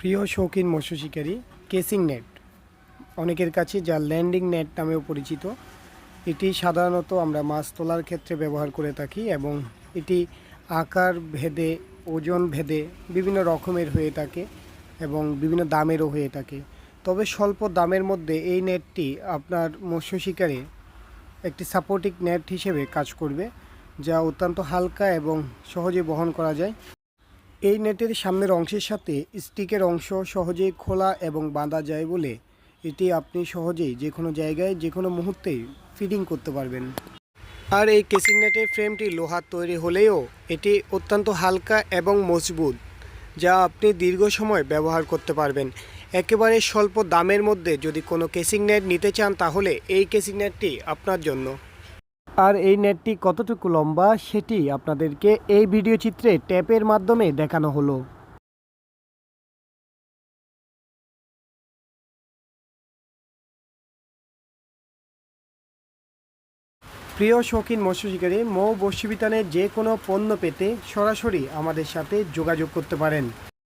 প্রিয় শৌখিন মৎস্য শিকারী, কেসিং নেট। অনেকের কাছে যা ল্যান্ডিং নেট নামেও পরিচিত। এটি সাধারণত আমরা মাছ তোলার ক্ষেত্রে ব্যবহার করে থাকি এবং এটি আকার ভেদে, ওজন ভেদে বিভিন্ন রকমের হয়ে থাকে এবং বিভিন্ন দামেরও হয়ে থাকে। তবে স্বল্প দামের মধ্যে এই নেটটি আপনার মৎস্য শিকারে একটি সাপোর্টিং নেট হিসেবে কাজ করবে, যা অত্যন্ত হালকা এবং সহজে বহন করা যায়। এই নেটের সামনের অংশের সাথে স্টিকের অংশ সহজেই খোলা এবং বাঁধা যায় বলে এটি আপনি সহজেই যে কোনো জায়গায়, যে কোনো মুহূর্তেই ফিডিং করতে পারবেন। আর এই কেসিং নেটের ফ্রেমটি লোহার তৈরি হলেও এটি অত্যন্ত হালকা এবং মজবুত, যা আপনি দীর্ঘ সময় ব্যবহার করতে পারবেন। একেবারে স্বল্প দামের মধ্যে যদি কোনো কেসিং নেট নিতে চান তাহলে এই কেসিং নেটটি আপনার জন্য। আর এই নেটটি কতটুকু লম্বা সেটি আপনাদেরকে এই ভিডিও চিত্রে ট্যাপের মাধ্যমে দেখানো হলো। প্রিয় শৌখিন মৎস্য শিকারী মৌ বর্ষিবিতানের যে কোনো পণ্য পেতে সরাসরি আমাদের সাথে যোগাযোগ করতে পারেন।